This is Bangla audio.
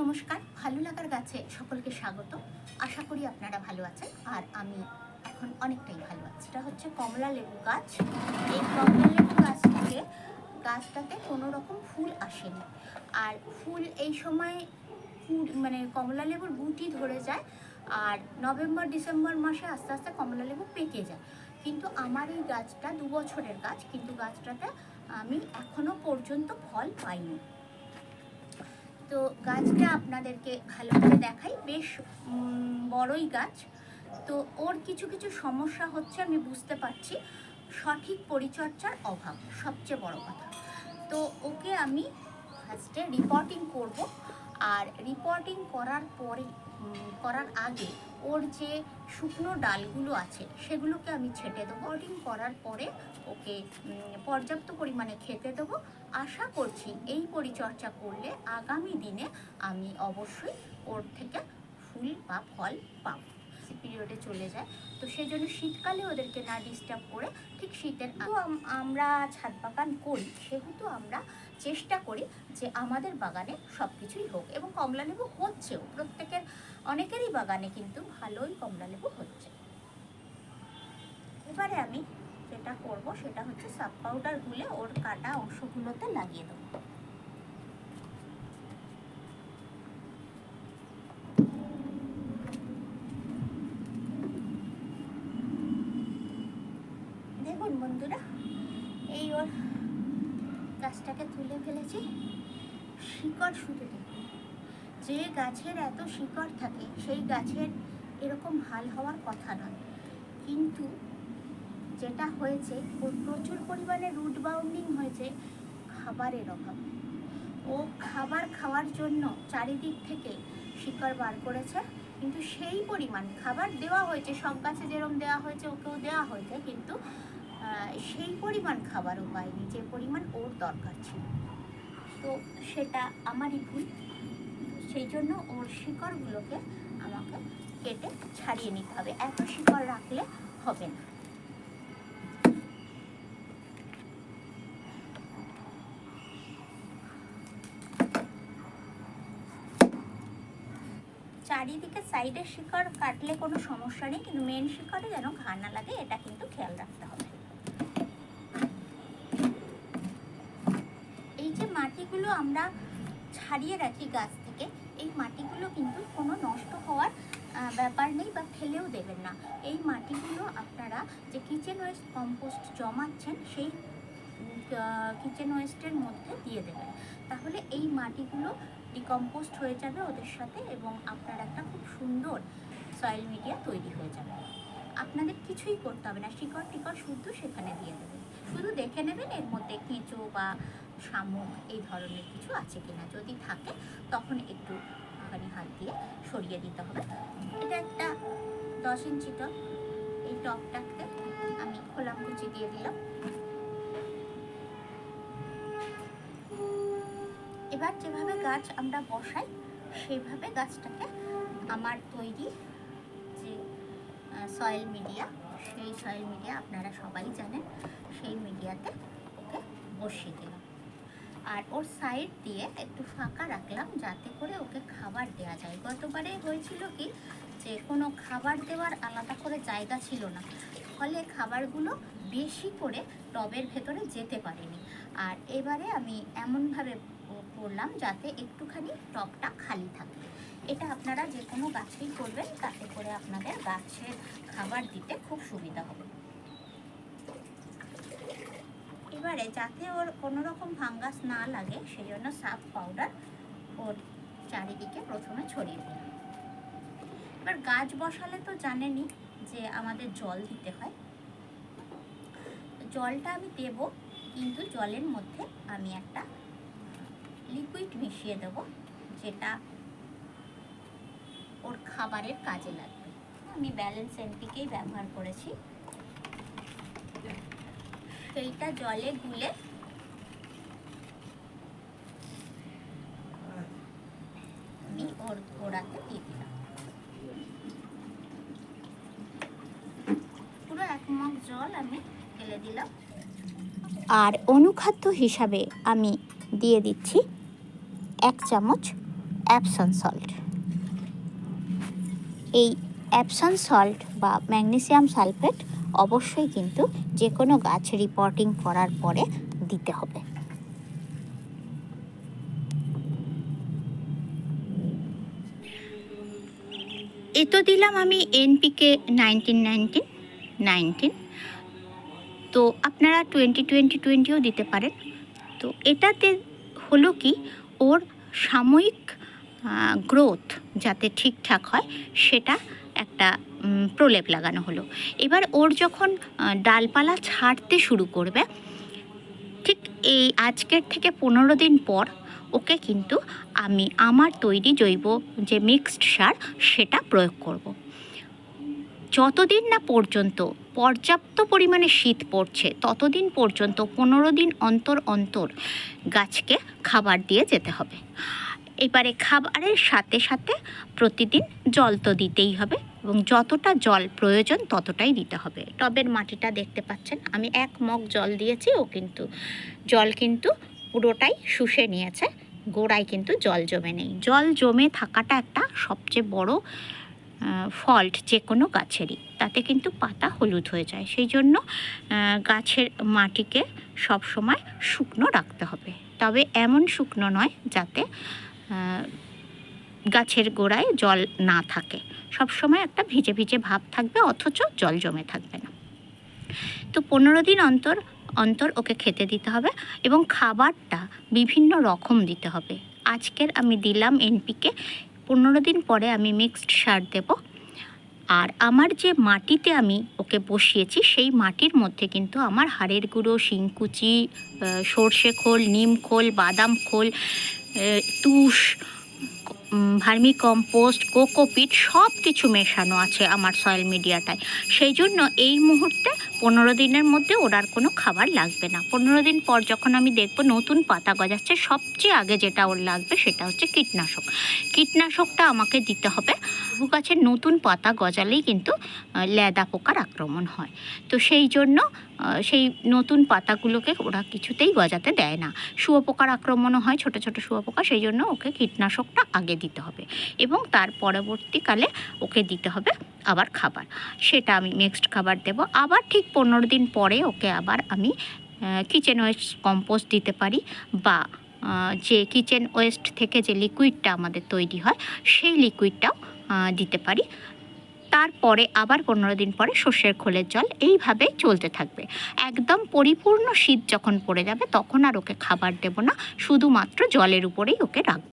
নমস্কার, ভালো লাগার গাছে সকলকে স্বাগত। আশা করি আপনারা ভালো আছেন, আর আমি এখন অনেকটাই ভালো আছি। এটা হচ্ছে কমলা লেবু গাছ। এই কমলা লেবু গাছটাকে গাছটাতে কোনো রকম ফুল আসেনি। আর ফুল এই সময় ফুল মানে কমলা লেবুর গুটি ধরে যায়, আর নভেম্বর, ডিসেম্বর মাসে আস্তে আস্তে কমলা লেবু পেকে যায়। কিন্তু আমার এই গাছটা দু বছরের গাছ, কিন্তু গাছটাতে আমি এখনও পর্যন্ত ফল পাইনি। তো গাছটা আপনাদেরকে ভালো করে দেখাই। বেশ বড়ই গাছ। তো ওর কিছু কিছু সমস্যা হচ্ছে আমি বুঝতে পারছি। সঠিক পরিচর্যার অভাব, সবচেয়ে বড় কথা। তো ওকে আমি ফার্স্টে রিপোর্টিং করব। আর রিপোর্টিং করার পরে করার আগে ওর যে শুকনো ডালগুলো আছে সেগুলোকে আমি ছেটে দেবো। অডিং করার পরে ওকে পর্যাপ্ত পরিমাণে খেতে দেবো। আশা করছি এই পরিচর্যা করলে আগামী দিনে আমি অবশ্যই ওর থেকে ফুল বা ফল পাবো। পিরিয়ডে চলে যায়। তো সেই জন্য শীতকালে ওদেরকে না ডিস্টার্ব করে ঠিক শীতের আমরা ছাদ বাগান করি, সেহেতু আমরা চেষ্টা করি যে আমাদের বাগানে সব কিছুই হোক এবং কমলালেবু হচ্ছেও। প্রত্যেকের, অনেকেরই বাগানে কিন্তু ভালোই কমলালেবু হচ্ছে। এবারে আমি যেটা করব সেটা হচ্ছে সাব পাউডার গুলে ওর কাটা অংশগুলোতে লাগিয়ে দেবো দেখুন বন্ধুরা, এই ওর গাছটাকে তুলে ফেলেছি। শিকড় শুধু দেখুন যে গাছের এত শিকড় থাকে, সেই গাছের এরকম হাল হওয়ার কথা নয়। কিন্তু যেটা হয়েছে, ওর প্রচুর পরিমাণে রুট বাউন্ডিং হয়েছে খাবারের অভাব। ও খাবার খাওয়ার জন্য চারিদিক থেকে শিকড় বার করেছে, কিন্তু সেই পরিমাণ খাবার দেওয়া হয়েছে, সব গাছে যেরকম দেওয়া হয়েছে, ওকেও দেওয়া হয়েছে, কিন্তু সেই পরিমাণ খাবারও পায়নি যে পরিমাণ ওর দরকার ছিল। তো সেটা আমারই ভুল। সেই জন্য ওর শিকড়গুলোকে আমাকে কেটে ছাড়িয়ে নিতে হবে। এত শিকড় রাখলে হবে না। চারিদিকে সাইডের শিকড় কাটলে কোনো সমস্যা নেই, কিন্তু মেন শিকড়ে যেন ঘা না লাগে, এটা কিন্তু খেয়াল রাখতে হবে। মাটিগুলো আমরা ছাড়িয়ে রাখি গাছ থেকে, এই মাটিগুলো কিন্তু কোনো নষ্ট হওয়ার ব্যাপার নেই বা ফেলেও দেবেন না। এই মাটিগুলো আপনারা যে কিচেন ওয়েস্ট কম্পোস্ট জমাচ্ছেন, সেই কিচেন ওয়েস্টের মধ্যে দিয়ে দেবেন। তাহলে এই মাটিগুলো ডিকম্পোস্ট হয়ে যাবে ওদের সাথে এবং আপনার একটা খুব সুন্দর সয়েল মিডিয়া তৈরি হয়ে যাবে। আপনাদের কিছুই করতে হবে না শিকড় টিকড় শুদ্ধ সেখানে দিয়ে দেবেন। শুধু দেখে নেবেন এর মধ্যে কেঁচো বা শামুক এই ধরনের কিছু আছে কিনা যদি থাকে, তখন একটু খানি হাত দিয়ে সরিয়ে দিতে হবে। এটা একটা দশ ইঞ্চি টপ। এই টপটাতে আমি খোলাম কুচি দিয়ে দিলাম। এবার যেভাবে গাছ আমরা বসাই সেইভাবে গাছটাকে আমার তৈরি যে সয়েল মিডিয়া সেই সয়েল মিডিয়া আপনারা সবাই জানেন, সেই মিডিয়াতে ওকে বসিয়ে দিলাম। আর ওর সাইড দিয়ে একটু ফাঁকা রাখলাম যাতে করে ওকে খাবার দেওয়া যায়। গতবারে হয়েছিল কি, যে কোনো খাবার দেওয়ার আলাদা করে জায়গা ছিল না। ফলে খাবারগুলো বেশি করে টবের ভেতরে যেতে পারেনি। আর এবারে আমি এমনভাবে করলাম যাতে একটুখানি টবটা খালি থাকে। এটা আপনারা যে কোনো গাছেই করবেন, তাতে করে আপনাদের গাছের খাবার দিতে খুব সুবিধা হবে। এবারে যাতে ওর কোনো রকম ফাঙ্গাস না লাগে সেই জন্য সাফ পাউডার ওর চারিদিকে প্রথমে ছড়িয়ে দিলাম। এবার গাছ বসালে তো জানেনই যে আমাদের জল দিতে হয়। জলটা আমি দেব, কিন্তু জলের মধ্যে আমি একটা লিকুইড মিশিয়ে দেব, যেটা ওর খাবারের কাজে লাগবে। আমি ব্যালেন্স এনপিকেই ব্যবহার করেছি। সেইটা জলে গুলে আমি দিয়ে দিলাম। পুরো এক মগ জল আমি ঢেলে দিলাম। আর অনুখাদ্য হিসাবে আমি দিয়ে দিচ্ছি এক চামচ অ্যাপসন সল্ট এই অ্যাপসন সল্ট বা ম্যাগনেসিয়াম সালফেট অবশ্যই কিন্তু যে কোনো গাছ রিপোর্টিং করার পরে দিতে হবে। এ তো দিলাম আমি এনপিকে নাইনটিন নাইনটিন নাইনটিন তো আপনারা টোয়েন্টি টোয়েন্টি টোয়েন্টিও দিতে পারেন। তো এটাতে হলো কি, ওর সাময়িক গ্রোথ যাতে ঠিকঠাক হয়, সেটা একটা প্রলেপ লাগানো হলো এবার ওর যখন ডালপালা ছাড়তে শুরু করবে, ঠিক এই আজকের থেকে পনেরো দিন পর ওকে কিন্তু আমি আমার তৈরি জৈব যে মিক্সড সার সেটা প্রয়োগ করব। যতদিন না পর্যন্ত পর্যাপ্ত পরিমাণে শীত পড়ছে, ততদিন পর্যন্ত পনেরো দিন অন্তর অন্তর গাছকে খাবার দিয়ে যেতে হবে এবারে খাবারের সাথে সাথে প্রতিদিন জল তো দিতেই হবে এবং যতটা জল প্রয়োজন ততটাই দিতে হবে। টবের মাটিটা দেখতে পাচ্ছেন, আমি এক মগ জল দিয়েছি, ও কিন্তু, জল কিন্তু পুরোটাই শুষে নিয়েছে, গোড়ায় কিন্তু জল জমে নেই। জল জমে থাকাটা একটা সবচেয়ে বড় ফল্ট যে কোনো গাছেরই, তাতে কিন্তু পাতা হলুদ হয়ে যায়। সেই জন্য গাছের মাটিকে সবসময় শুকনো রাখতে হবে। তবে এমন শুকনো নয় যাতে গাছের গোড়ায় জল না থাকে। সবসময় একটা ভিজে ভিজে ভাব থাকবে, অথচ জল জমে থাকবে না। তো পনেরো দিন অন্তর অন্তর ওকে খেতে দিতে হবে এবং খাবারটা বিভিন্ন রকম দিতে হবে। আজকের আমি দিলাম এনপিকে, পনেরো দিন পরে আমি মিক্সড সার দেব। আর আমার যে মাটিতে আমি ওকে বসিয়েছি, সেই মাটির মধ্যে কিন্তু আমার হাড়ের গুঁড়ো, শিংকুচি সর্ষে খোল, নিম খোল, বাদাম খোল তুষ ভার্মি কম্পোস্ট কোকোপিট সব কিছু মেশানো আছে আমার সয়েল মিডিয়াটায় সেই জন্য এই মুহূর্তে পনেরো দিনের মধ্যে ওরার কোনো খাবার লাগবে না। পনেরো দিন পর যখন আমি দেখব নতুন পাতা গজাচ্ছে, সবচেয়ে আগে যেটা ওর লাগবে সেটা হচ্ছে কীটনাশক। কীটনাশকটা আমাকে দিতে হবে লেবু গাছের নতুন পাতা গজালেই কিন্তু ল্যাদা পোকার আক্রমণ হয়। তো সেই জন্য সেই নতুন পাতাগুলোকে ওরা কিছুতেই গজাতে দেয় না। শুয়োপোকার আক্রমণও হয়, ছোট ছোট শুয়োপোকা, সেই জন্য ওকে কীটনাশকটা আগে দিতে হবে এবং তার পরবর্তীকালে ওকে দিতে হবে আবার খাবার। সেটা আমি মিক্সড খাবার দেব। আবার ঠিক পনেরো দিন পরে ওকে আবার আমি কিচেন ওয়েস্ট কম্পোস্ট দিতে পারি বা যে কিচেন ওয়েস্ট থেকে যে লিকুইডটা আমাদের তৈরি হয়, সেই লিকুইডটাও দিতে পারি। তারপরে আবার পনেরো দিন পরে সর্ষের খোলের জল এইভাবে চলতে থাকবে। একদম পরিপূর্ণ শীত যখন পড়ে যাবে, তখন আর ওকে খাবার দেব না। শুধুমাত্র জলের উপরেই ওকে রাখব।